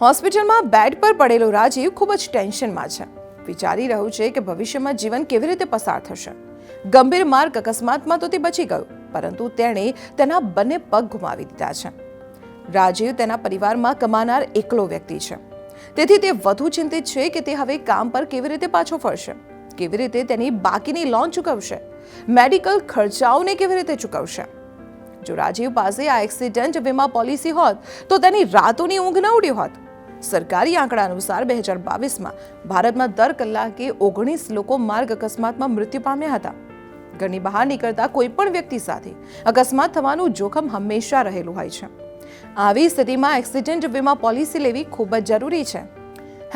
હોસ્પિટલમાં બેડ પર પડેલો રાજીવ ખૂબ જ ટેન્શનમાં છે. વિચારી રહ્યું છે કે ભવિષ્યમાં જીવન કેવી રીતે પસાર થશે. ગંભીર માર્ગ અકસ્માતમાં તો તે બચી ગયો, પરંતુ તેણે તેના બંને પગ ગુમાવી દીધા છે. રાજીવ તેના પરિવારમાં કમાનાર એકલો વ્યક્તિ છે. તેથી તે વધુ ચિંતિત છે કે તે હવે કામ પર કેવી રીતે પાછો ફરશે. કેવી રીતે તેની બાકીની લોન ચૂકવશે? મેડિકલ ખર્ચાઓને કેવી રીતે ચૂકવશે? જો રાજીવ પાસે આ એક્સિડન્ટ વીમા પોલિસી હોત, તો તેની રાતોની ઊંઘ ન ઉડી હોત. સરકારી આંકડા અનુસાર બે હજાર બાવીસમાં ભારતમાં દર કલાકે ઓગણીસ લોકો માર્ગ અકસ્માતમાં મૃત્યુ પામ્યા હતા. ઘરની બહાર નીકળતા કોઈ પણ વ્યક્તિ સાથે અકસ્માત થવાનું જોખમ હંમેશા રહેલું હોય છે. આવી સ્થિતિમાં એક્સિડન્ટ વીમા પોલિસી લેવી ખૂબ જ જરૂરી છે.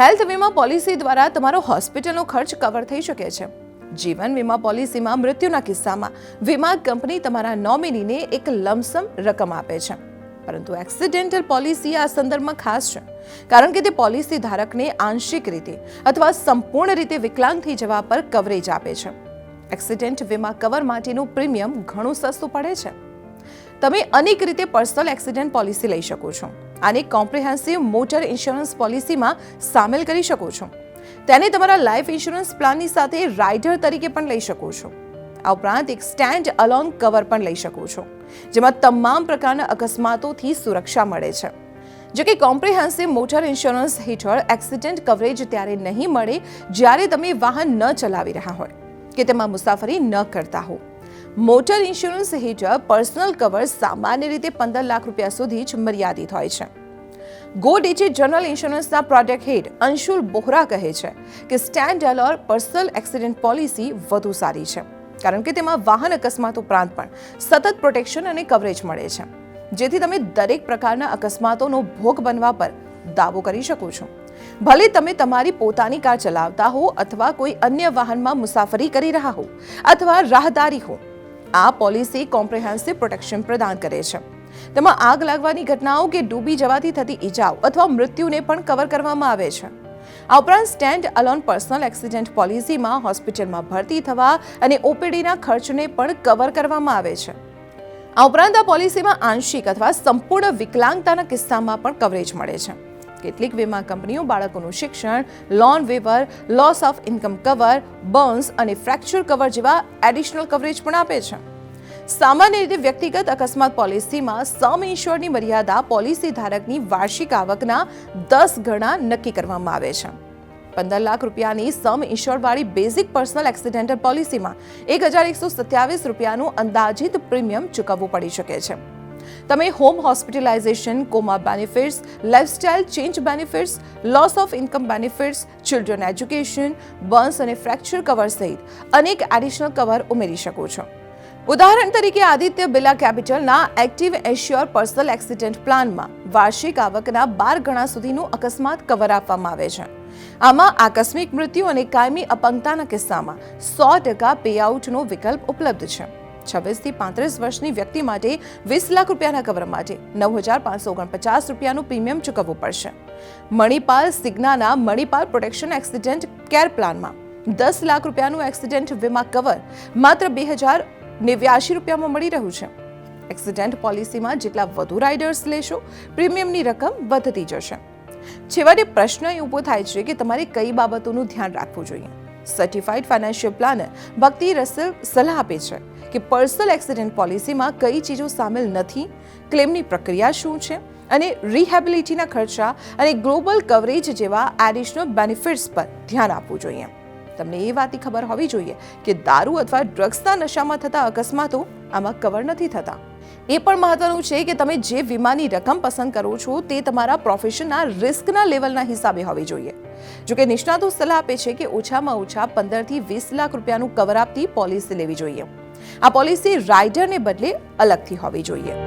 હેલ્થ વીમા પોલિસી દ્વારા તમારો હોસ્પિટલનો ખર્ચ કવર થઈ શકે છે. જીવન વીમા પોલિસીમાં મૃત્યુના કિસ્સામાં વીમા કંપની તમારા નોમિનીને એક લમસમ રકમ આપે છે. પરંતુ એક્સિડેન્ટલ પોલિસી આ સંદર્ભમાં ખાસ છે. કારણ કે તે પોલિસી ધારકને આંશિક રીતે અથવા સંપૂર્ણ રીતે વિકલાંગ થઈ જવા પર કવરેજ આપે છે. એક્સિડેન્ટ વીમા કવર માટેનું પ્રીમિયમ ઘણું સસ્તું પડે છે. તમે અનેક રીતે પર્સનલ એક્સિડન્ટ પોલિસી લઈ શકો છો. આને કોમ્પ્રિહેન્સિવ મોટર ઇન્સ્યોરન્સ પોલિસીમાં સામેલ કરી શકો છો. તેને તમારા લાઈફ ઇન્સ્યોરન્સ પ્લાનની સાથે રાઇડર તરીકે પણ લઈ શકો છો. આ ઉપરાંત એક સ્ટેન્ડ અલોન કવર પણ લઈ શકો છો. જેમાં તમામ પ્રકારના અકસ્માતોથી સુરક્ષા મળે છે. જો કે કોમ્પ્રિહેન્સિવ મોટર ઇન્સ્યોરન્સ હેઠળ એક્સિડન્ટ કવરેજ ત્યારે નહીં મળે જ્યારે તમે વાહન ન ચલાવી રહ્યા હોય કે તેમાં મુસાફરી ન કરતા હો. મોટર ઇન્સ્યોરન્સ હેઠળ પર્સનલ કવર સામાન્ય રીતે પંદર લાખ રૂપિયા સુધી જ મર્યાદિત હોય છે. ગો ડિજિટ જનરલ ઇન્સ્યોરન્સના પ્રોજેક્ટ હેડ અંશુલ બોહરા કહે છે કે stand alone personal accident policy વધુ સારી છે. કારણ કે તેમાં વાહન અકસ્માત ઉપરાંત પણ સતત પ્રોટેક્શન અને કવરેજ મળે છે. જેથી તમે દરેક પ્રકારના અકસ્માતોનો ભોગ બનવા પર દાવો કરી શકો છો. ભલે તમે તમારી પોતાની કાર ચલાવતા હો અથવા કોઈ અન્ય વાહનમાં મુસાફરી કરી રહ્યા હો અથવા રાહદારી હો, આ પોલિસી કોમ્પ્રિહેન્સિવ પ્રોટેક્શન પ્રદાન કરે છે. તેમાં આગ લાગવાની ઘટનાઓ કે ડૂબી જવાથી થતી ઈજાઓ અથવા મૃત્યુને પણ કવર કરવામાં આવે છે. આ ઉપરાંત સ્ટેન્ડ અલોન પર્સનલ એક્સિડન્ટ પોલિસીમાં હોસ્પિટલમાં ભરતી થવા અને ઓપીડીના ખર્ચને પણ કવર કરવામાં આવે છે. આ ઉપરાંત આ પોલિસીમાં આંશિક અથવા સંપૂર્ણ વિકલાંગતાના કિસ્સામાં પણ કવરેજ મળે છે. કેટલીક વીમા કંપનીઓ બાળકોનું શિક્ષણ, loan waiver, loss of income cover burns અને ફ્રેક્ચર કવર જેવા એડિશનલ કવરેજ પણ આપે છે. સામાન્ય રીતે વ્યક્તિગત અકસ્માત પોલિસીમાં સમ ઇન્શ્યોરની મર્યાદા પોલિસી ધારકની વાર્ષિક આવકના દસ ગણા નક્કી કરવામાં આવે છે. પંદર લાખ રૂપિયાની સમ ઇન્શ્યોરવાળી બેઝિક પર્સનલ એક્સિડેન્ટલ પોલિસીમાં એક હજાર એકસો સત્યાવીસ રૂપિયાનું અંદાજિત પ્રીમિયમ ચૂકવવું પડી શકે છે. તમે home hospitalisation, coma benefits, lifestyle change benefits, loss of income benefits, children education, burns અને ફ્રેક્ચર કવર સહિત અનેક એડિશનલ કવર ઉમેરી શકો છો. ઉદાહરણ તરીકે આદિત્ય બિરલા કેપિટલના એક્ટિવ એશ્યોર પર્સનલ એક્સિડન્ટ પ્લાનમાં વાર્ષિક આવકના બાર ગણા સુધીનું અકસ્માત કવર આપવામાં આવે છે. આમાં આકસ્મિક મૃત્યુ અને કાયમી અપંગતાના કિસ્સામાં સો ટકા પેઆઉટનો વિકલ્પ ઉપલબ્ધ છે. છવ્વીસથી પાંત્રીસ વર્ષની વ્યક્તિ માટે વીસ લાખ રૂપિયાના કવર માટે નવ હજાર પાંચસો ઓગણપચાસ રૂપિયાનું પ્રીમિયમ ચૂકવવું પડશે. મણિપાલ સિગ્નાના મણિપાલ પ્રોટેક્શન એક્સિડન્ટ કેર પ્લાનમાં દસ લાખ રૂપિયાનું એક્સિડન્ટ વીમા કવર માત્ર બે હજાર નેવ્યાશી રૂપિયામાં મળી રહ્યું છે. એક્સિડન્ટ પોલિસીમાં જેટલા વધુ રાઇડર્સ લેશો પ્રીમિયમની રકમ વધતી જશે. છેવટે પ્રશ્ન એ ઊભો થાય છે કે તમારે કઈ બાબતોનું ધ્યાન રાખવું જોઈએ. સર્ટિફાઈડ ફાઇનાન્શિયલ પ્લાનર ભક્તિ રસલ સલાહ આપે છે કે પર્સનલ એક્સિડન્ટ પોલિસીમાં કઈ ચીજો સામેલ નથી ક્લેમની પ્રક્રિયા શું છે અને રિહેબિલિટીના ખર્ચા અને ગ્લોબલ કવરેજ જેવા એડિશનલ બેનિફિટ્સ પર ધ્યાન આપવું જોઈએ. તમને એ વાતની ખબર હોવી જોઈએ કે દારૂ અથવા ડ્રગ્સના નશામાં થતા અકસ્માતો આમાં કવર નથી થતા. એ પણ મહત્વનું છે કે તમે જે વીમાની રકમ પસંદ કરો છો તે તમારા પ્રોફેશનના રિસ્કના લેવલના હિસાબે હોવી જોઈએ. જો કે નિષ્ણાતો સલાહ આપે છે કે ઓછામાં ઓછા પંદરથી વીસ લાખ રૂપિયાનું કવર આપતી પોલિસી લેવી જોઈએ. આ પોલિસી રાઇડરને બદલે અલગથી હોવી જોઈએ.